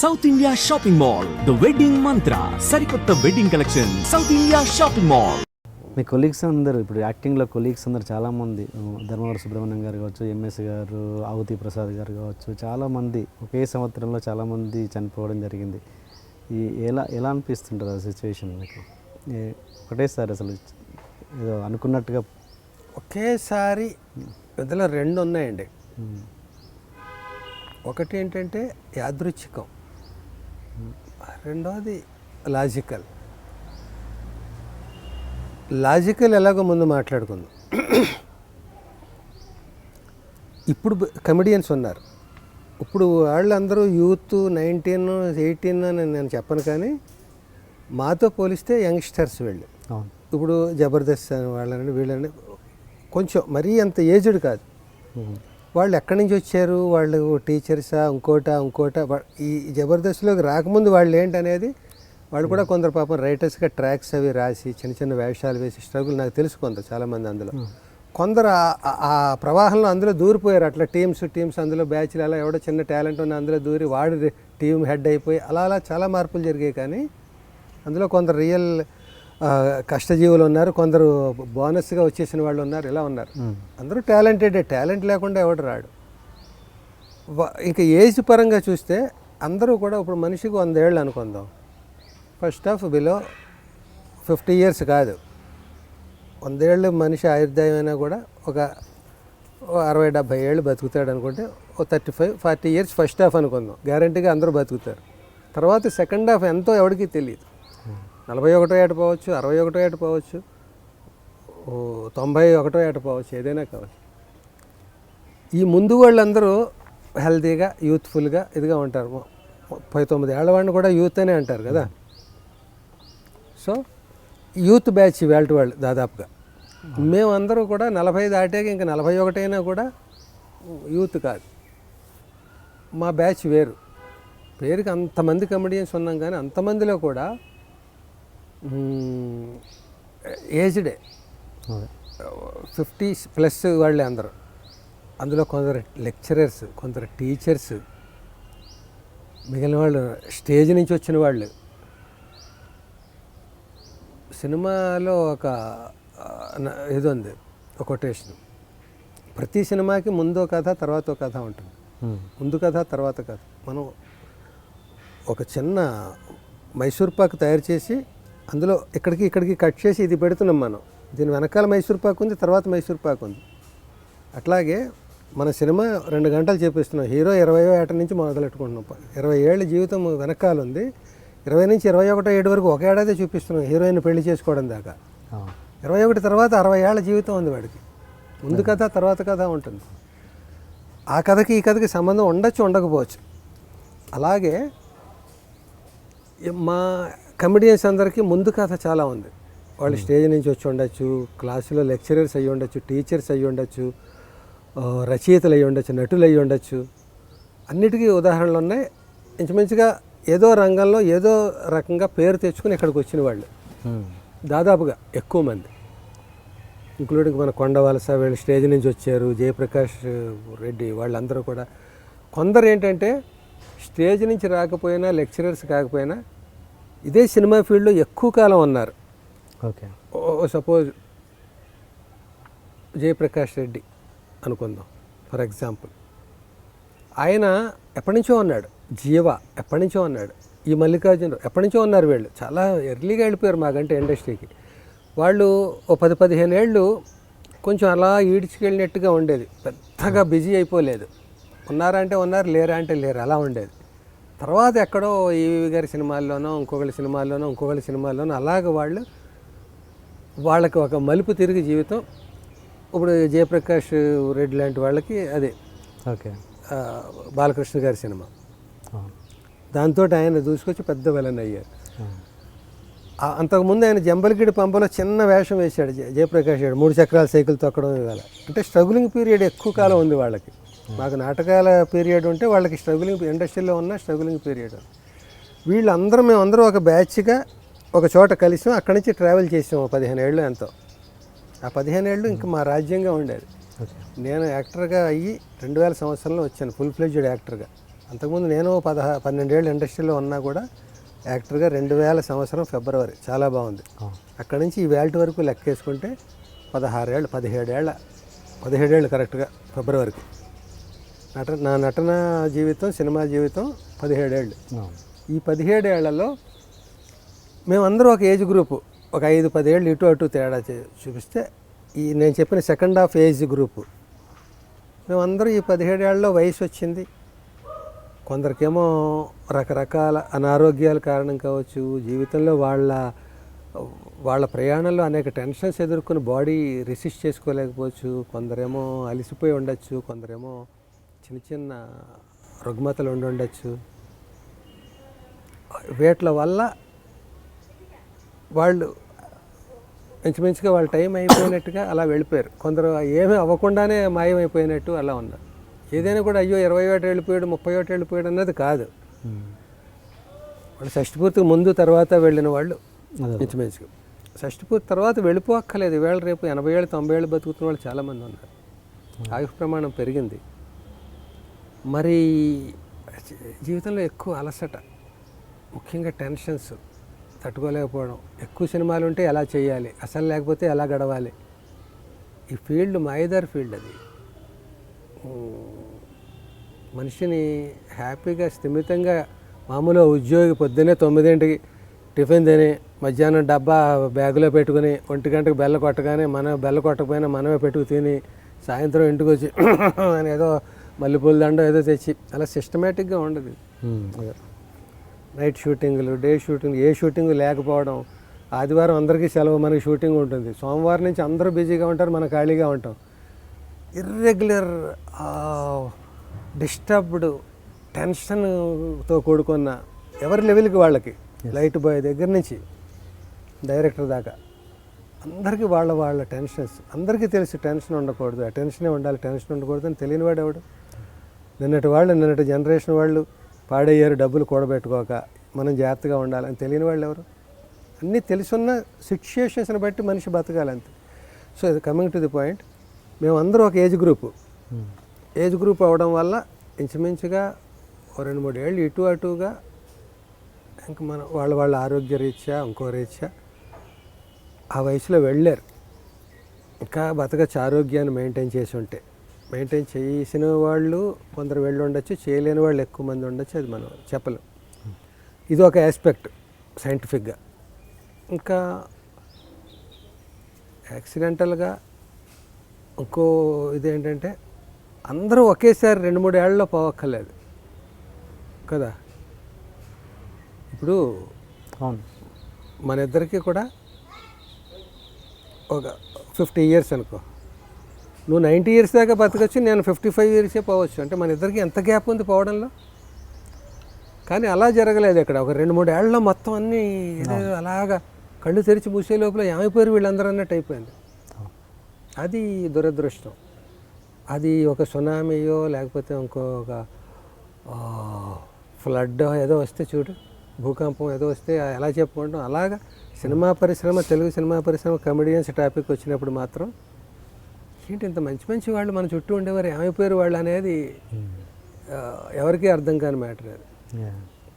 South India shopping mall the wedding Mantra సరికొత్త wedding collection south India shopping mall మీ colleagues అందరూ ఇప్పుడు యాక్టింగ్లో colleagues అందరు చాలామంది ధర్మవరం సుబ్రహ్మణ్యం గారు కావచ్చు ఎంఎస్ గారు ఆవుతి ప్రసాద్ గారు కావచ్చు చాలామంది ఒకే సంవత్సరంలో చాలామంది చనిపోవడం జరిగింది. ఈ ఎలా ఎలా అనిపిస్తుంటారు ఆ సిచ్యువేషన్ మీకు? ఒకటేసారి అసలు ఏదో అనుకున్నట్టుగా ఒకేసారి ఇందులో రెండు ఉన్నాయండి. ఒకటి ఏంటంటే యాదృచ్ఛికం. రెండవది లాజికల్. లాజికల్ ఎలాగో ముందు మాట్లాడుకుందాం. ఇప్పుడు కమెడియన్స్ ఉన్నారు. ఇప్పుడు వాళ్ళందరూ యూత్ నైన్టీన్ ఎయిటీన్ అని నేను చెప్పను కానీ మాతో పోలిస్తే యంగ్స్టర్స్ వీళ్ళు. ఇప్పుడు జబర్దస్త్ అని వాళ్ళని వీళ్ళని కొంచెం మరీ అంత ఏజ్డ్ కాదు. వాళ్ళు ఎక్కడి నుంచి వచ్చారు? వాళ్ళు టీచర్సా? ఇంకోటా? ఇంకోటా? ఈ జబర్దస్త్లోకి రాకముందు వాళ్ళు ఏంటనేది? వాళ్ళు కూడా కొందరు పాపం రైటర్స్గా ట్రాక్స్ అవి రాసి చిన్న చిన్న వేషాలు వేసి స్ట్రగుల్ నాకు తెలుసు కొంత చాలామంది అందులో. కొందరు ఆ- ప్రవాహంలో అందులో దూరిపోయారు. అట్లా టీమ్స్ టీమ్స్ అందులో బ్యాచ్లు అలా ఎవడో చిన్న టాలెంట్ ఉన్న అందులో దూరి వాడు టీం హెడ్ అయిపోయి అలా అలా చాలా మార్పులు జరిగాయి కానీ అందులో కొందరు రియల్ కష్టజీవులు ఉన్నారు కొందరు బోనస్గా వచ్చేసిన వాళ్ళు ఉన్నారు ఇలా ఉన్నారు. అందరూ టాలెంటెడ్ టాలెంట్ లేకుండా ఎవడు రాడు. ఇంకా ఏజ్ పరంగా చూస్తే అందరూ కూడా ఇప్పుడు మనిషికి వంద ఏళ్ళు అనుకుందాం. First of below fifty years కాదు. వందేళ్ళు మనిషి ఆయుర్దాయం అయినా కూడా ఒక అరవై డెబ్భై ఏళ్ళు బతుకుతాడు అనుకుంటే ఓ thirty five forty years first half అనుకుందాం. గ్యారంటీగా అందరూ బతుకుతారు. తర్వాత సెకండ్ హాఫ్ ఎంతో ఎవరికి తెలియదు నలభై ఒకటో ఏట పోవచ్చు అరవై ఒకటో ఏట పోవచ్చు తొంభై ఒకటో ఏట పోవచ్చు ఏదైనా కావచ్చు. ఈ ముందు వాళ్ళందరూ హెల్తీగా యూత్ఫుల్గా ఇదిగా ఉంటారు. ముప్పై తొమ్మిది ఏళ్ళ వాడిని కూడా యూత్ అనే అంటారు కదా. సో యూత్ బ్యాచ్ వేల్ట్ వాళ్ళు దాదాపుగా. మేమందరూ కూడా నలభై దాటాక ఇంకా నలభై ఒకటైనా కూడా యూత్ కాదు. మా బ్యాచ్ వేరు. పేరుకి అంతమంది కమెడియన్స్ ఉన్నాం కానీ అంతమందిలో కూడా ఏజ్డే ఫిఫ్టీ ప్లస్ వాళ్ళే అందరూ. అందులో కొందరు లెక్చరర్స్ కొందరు టీచర్స్ మిగిలిన వాళ్ళు స్టేజ్ నుంచి వచ్చిన వాళ్ళు. సినిమాలో ఒక ఇది ఉంది ఒక కొటేషన్ ప్రతి సినిమాకి ముందో కథ తర్వాత కథ ఉంటుంది. ముందు కథ తర్వాత కథ. మనం ఒక చిన్న మైసూర్ పాక్ తయారు చేసి అందులో ఇక్కడికి ఇక్కడికి కట్ చేసి ఇది పెడుతున్నాం మనం. దీని వెనకాల మైసూర్ పాక్ ఉంది తర్వాత మైసూర్ పాక్ ఉంది. అట్లాగే మన సినిమా రెండు గంటలు చూపిస్తున్నాం హీరో ఇరవయో ఏట నుంచి మొదలెట్టుకుంటున్నాం. ఇరవై ఏళ్ళ జీవితం వెనకాల ఉంది. ఇరవై నుంచి ఇరవై ఒకటో ఏడు వరకు ఒక ఏడాది చూపిస్తున్నాం హీరోయిన్ పెళ్ళి చేసుకోవడం దాకా. ఇరవై ఒకటి తర్వాత అరవై ఏళ్ళ జీవితం ఉంది వాడికి. ముందు కథ తర్వాత కథ ఉంటుంది. ఆ కథకి ఈ కథకి సంబంధం ఉండొచ్చు ఉండకపోవచ్చు. అలాగే మా కమెడియన్స్ అందరికీ ముందు కథ చాలా ఉంది. వాళ్ళు స్టేజ్ నుంచి వచ్చి ఉండొచ్చు క్లాసులో లెక్చరర్స్ అయ్యి ఉండొచ్చు టీచర్స్ అయ్యి ఉండొచ్చు రచయితలు అయ్యి ఉండొచ్చు నటులు అయ్యి ఉండొచ్చు. అన్నిటికీ ఉదాహరణలు ఉన్నాయి. ఇంచుమించుగా ఏదో రంగంలో ఏదో రకంగా పేరు తెచ్చుకుని ఇక్కడికి వచ్చిన వాళ్ళు. ఉమ్, దాదాపుగా ఎక్కువ మంది. ఇంక్లూడింగ్ మన కొండవలస వీళ్ళు స్టేజ్ నుంచి వచ్చారు జయప్రకాష్ రెడ్డి వాళ్ళందరూ కూడా. కొందరు ఏంటంటే స్టేజ్ నుంచి రాకపోయినా లెక్చరర్స్ కాకపోయినా ఇదే సినిమా ఫీల్డ్లో ఎక్కువ కాలం ఉన్నారు. ఓకే. సపోజ్ జయప్రకాష్ రెడ్డి అనుకుందాం ఫర్ ఎగ్జాంపుల్. ఆయన ఎప్పటి నుంచో ఉన్నాడు జీవ ఎప్పటి నుంచో ఉన్నాడు ఈ మల్లికార్జున ఎప్పటి నుంచో ఉన్నారు వీళ్ళు. చాలా ఎర్లీగా వెళ్ళిపోయారు మాకంటే ఇండస్ట్రీకి. వాళ్ళు ఓ పది పదిహేను ఏళ్ళు కొంచెం అలా ఈడ్చుకెళ్ళినట్టుగా ఉండేది. పెద్దగా బిజీ అయిపోలేదు. ఉన్నారా అంటే ఉన్నారు లేరా అంటే లేరు అలా ఉండేది. తర్వాత ఎక్కడో ఈవి గారి సినిమాల్లోనో ఇంకొకరి సినిమాల్లోనో ఇంకొకరి సినిమాల్లోనో అలాగ వాళ్ళు వాళ్ళకి ఒక మలుపు తిరిగి జీవితం. ఇప్పుడు జయప్రకాష్ రెడ్డి లాంటి వాళ్ళకి అదే. ఓకే. బాలకృష్ణ గారి సినిమా. దాంతో ఆయన దూసుకొచ్చి పెద్ద విలన్ అయ్యారు. అంతకుముందు ఆయన జంబలగిడి పంపలో చిన్న వేషం వేశాడు జయ- జయప్రకాష్ గారు. మూడు చక్రాల సైకిల్ తొక్కడం ఇవాళ అంటే స్ట్రగులింగ్ పీరియడ్ ఎక్కువ కాలం ఉంది వాళ్ళకి. మాకు నాటకాల పీరియడ్ ఉంటే వాళ్ళకి స్ట్రగులింగ్ ఇండస్ట్రీలో ఉన్న స్ట్రగులింగ్ పీరియడ్. వీళ్ళందరూ మేమందరం ఒక బ్యాచ్గా ఒక చోట కలిసాం అక్కడి నుంచి ట్రావెల్ చేసాం ఓ పదిహేను ఏళ్ళు ఎంతో. ఆ పదిహేను ఏళ్ళు ఇంకా మా రాజ్యంగా ఉండేది. నేను యాక్టర్గా అయ్యి రెండు వేల సంవత్సరంలో వచ్చాను ఫుల్ ఫ్లెడ్జ్డ్ యాక్టర్గా. అంతకుముందు నేను పదహా పన్నెండేళ్ళు ఇండస్ట్రీలో ఉన్నా కూడా యాక్టర్గా రెండు వేల సంవత్సరం ఫిబ్రవరి చాలా బాగుంది. అక్కడి నుంచి ఈ వేల్ట్ వరకు లెక్కేసుకుంటే పదహారేళ్ళు పదిహేడేళ్ళ పదిహేడేళ్ళు కరెక్ట్గా ఫిబ్రవరికి. నట నా నటన జీవితం సినిమా జీవితం పదిహేడేళ్ళు. ఈ పదిహేడేళ్ళలో మేమందరం ఒక ఏజ్ గ్రూపు. ఒక ఐదు పదేళ్ళు ఇటు అటు తేడా చూపిస్తే ఈ నేను చెప్పిన సెకండ్ హాఫ్ ఏజ్ గ్రూపు. మేమందరం ఈ పదిహేడేళ్ళలో వయసు వచ్చింది. కొందరికేమో రకరకాల అనారోగ్యాల కారణం కావచ్చు జీవితంలో వాళ్ళ వాళ్ళ ప్రయాణంలో అనేక టెన్షన్స్ ఎదుర్కొని బాడీ రెసిస్ట్ చేసుకోలేకపోవచ్చు కొందరేమో అలసిపోయి ఉండొచ్చు కొందరేమో చిన్న చిన్న రుగ్మతలు ఉండి ఉండొచ్చు. వీటి వల్ల వాళ్ళు ఇంచుమించుగా వాళ్ళ టైం అయిపోయినట్టుగా అలా వెళ్ళిపోయారు. కొందరు ఏమీ అవ్వకుండానే మాయమైపోయినట్టు అలా ఉన్నారు ఏదైనా కూడా అయ్యో ఇరవై ఒకటి వెళ్ళిపోయాడు ముప్పై ఒకటి వెళ్ళిపోయాడు అన్నది కాదు. వాళ్ళు షష్టిపూర్తికి ముందు తర్వాత వెళ్ళిన వాళ్ళు అదే. ఇంచుమించుగా. షష్టిపూర్తి తర్వాత వెళ్ళిపోక్కర్లేదు. వేళ రేపు ఎనభై ఏళ్ళు తొంభై ఏళ్ళు బతుకుతున్న వాళ్ళు చాలామంది ఉన్నారు. ఆయుష్ ప్రమాణం పెరిగింది. మరి జీవితంలో ఎక్కువ అలసట ముఖ్యంగా టెన్షన్స్ తట్టుకోలేకపోవడం. ఎక్కువ సినిమాలు ఉంటే ఎలా చేయాలి అసలు లేకపోతే ఎలా గడవాలి? ఈ ఫీల్డ్ మాయదారి ఫీల్డ్ అది. మనిషిని హ్యాపీగా స్థిమితంగా మామూలుగా ఉద్యోగి పొద్దున్నే తొమ్మిదింటికి టిఫిన్ తిని మధ్యాహ్నం డబ్బా బ్యాగులో పెట్టుకుని ఒంటి గంటకు బెల్ల కొట్టగానే మనం బెల్ల కొట్టకపోయినా మనమే పెట్టుకు తిని సాయంత్రం ఇంటికి వచ్చి అని ఏదో మల్లెపూల దండ ఏదో తెచ్చి అలా సిస్టమేటిక్గా ఉండదు. నైట్ షూటింగ్లు డే షూటింగ్ ఏ షూటింగ్ లేకపోవడం ఆదివారం అందరికీ సెలవు మనకి షూటింగ్ ఉంటుంది. సోమవారం నుంచి అందరూ బిజీగా ఉంటారు మనం ఖాళీగా ఉంటాం. ఇర్రెగ్యులర్ డిస్టర్బ్డ్ టెన్షన్తో కూడుకున్న ఎవరి లెవెల్కి వాళ్ళకి? లైట్ బాయ్ దగ్గర నుంచి డైరెక్టర్ దాకా. అందరికీ వాళ్ళ వాళ్ళ టెన్షన్స్ అందరికీ తెలిసి టెన్షన్ ఉండకూడదు. ఆ టెన్షనే ఉండాలి టెన్షన్ ఉండకూడదు అని తెలియని వాడు ఎవడు? నిన్నటి వాళ్ళు నిన్నటి జనరేషన్ వాళ్ళు పాడయ్యారు డబ్బులు కూడబెట్టుకోక. మనం జాగ్రత్తగా ఉండాలని తెలియని వాళ్ళు ఎవరు? అన్నీ తెలుసున్న సిచ్యుయేషన్స్ని బట్టి మనిషి బతకాలంతే సో ఇది కమింగ్ టు ది పాయింట్. మేమందరం ఒక age group. Um. Age group అవ్వడం వల్ల ఇంచుమించుగా ఓ రెండు మూడు ఏళ్ళు ఇటు అటుగా ఇంక మన వాళ్ళ వాళ్ళ ఆరోగ్య రీత్యా ఇంకో రీత్యా ఆ వయసులో వెళ్ళారు. ఇంకా బతకచ్చు ఆరోగ్యాన్ని మెయింటైన్ చేసి ఉంటే. మెయింటైన్ చేసిన వాళ్ళు కొందరు వెళ్ళి ఉండొచ్చు చేయలేని వాళ్ళు ఎక్కువ మంది ఉండొచ్చు అది మనం చెప్పలేం. ఇది ఒక ఆస్పెక్ట్ సైంటిఫిక్గా ఇంకా యాక్సిడెంటల్గా ఇంకో ఇదేంటంటే అందరూ ఒకేసారి రెండు మూడు ఏళ్ళలో పోవక్కర్లేదు. కదా? ఇప్పుడు అవును. మన ఇద్దరికి కూడా ఒక ఫిఫ్టీ ఇయర్స్ అనుకో. నువ్వు నైంటీ ఇయర్స్ దాకా బతకచ్చు నేను ఫిఫ్టీ ఫైవ్ ఇయర్సే పోవచ్చు. అంటే మన ఇద్దరికి ఎంత గ్యాప్ ఉంది పోవడంలో? కానీ అలా జరగలేదు ఇక్కడ ఒక రెండు మూడు ఏళ్ళలో మొత్తం అన్నీ ఏదో అలాగా కళ్ళు తెరిచి మూసే లోపల ఏమైపోయారు వీళ్ళందరూ అన్నట్టు అయిపోయింది. అది దురదృష్టం. అది ఒక సునామీయో లేకపోతే ఇంకొక ఫ్లడ్ ఏదో వస్తే చూడు భూకంపం ఏదో వస్తే ఎలా చెప్పుకుంటాం. అలాగా సినిమా పరిశ్రమ తెలుగు సినిమా పరిశ్రమ కమెడియన్స్ టాపిక్ వచ్చినప్పుడు మాత్రం ఏంటి ఇంత మంచి మంచి వాళ్ళు మన చుట్టూ ఉండేవారు ఏమైపోయారు వాళ్ళు అనేది ఆ, ఎవరికీ అర్థం కాని మ్యాటర్ అది.